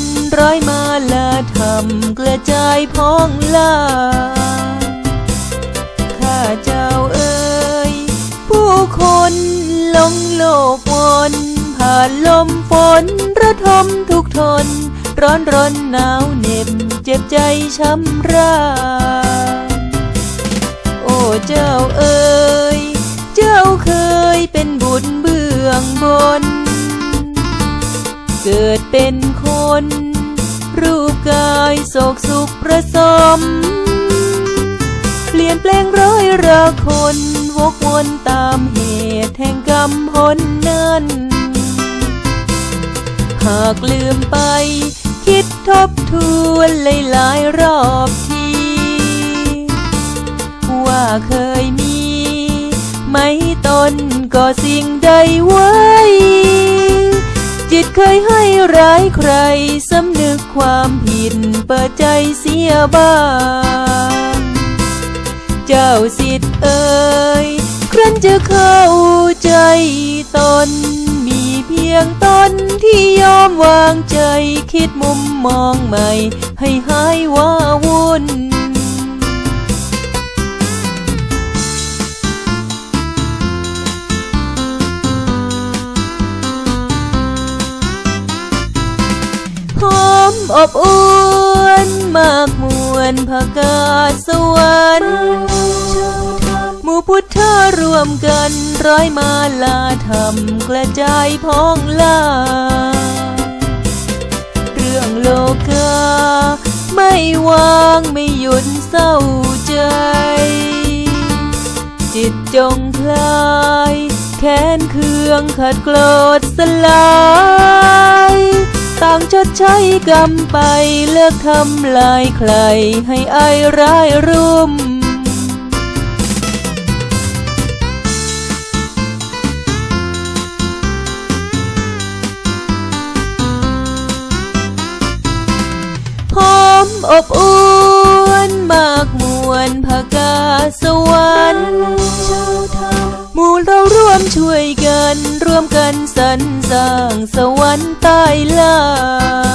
นร้อยมาลาธรรมกระจายพ้องลาข้าเจ้าเอ่ยผู้คนหลงโลกวนผ่านลมฝนระทมทุกทน ร้อนร้อนหนาวเหน็บเจ็บใจช้ำราโอ้เจ้าเอ่ยเจ้าเคยเป็นบุญเบื้องบน เกิดเป็นคน รูปกายโศกสุขประสม เปลี่ยนแปลงร้อยราคน วกวนตามเหตุแห่งกรรมหนนั้น หากลืมไป คิดทบทวนหลายๆรอบที ว่าเคยมีไม่ตนก็สิ่งใดไว้ จิตเคยให้ร้ายใครสำนึกความผิดเปิดใจเสียบ้าง เจ้าสิทธิ์เอ่ยครั้นจะเข้าใจตน มีเพียงตนที่ยอมวางใจ คิดมุมมองใหม่ ให้หายว่าวุ่น อมอบอุ่นมากมวลพากาศสวรรค์หมู่พุทธรวมกันร้อยมาลาธรรมกระจายพ้องลาเรื่องโลกา ไม่วางไม่หยุดเศร้าใจ จิตจงคลาย แค้นเคืองขัดโกรธสลาย ต่างชดใช้กรรมไปเลิกทำลายใคร ให้อายร้ายรุมหอมอบอุ่นมากมวลพากาสวรรค์หมู่เรา ร่วมช่วยกัน ร่วมกันสรรสร้างสวรรค์ใต้ล่าง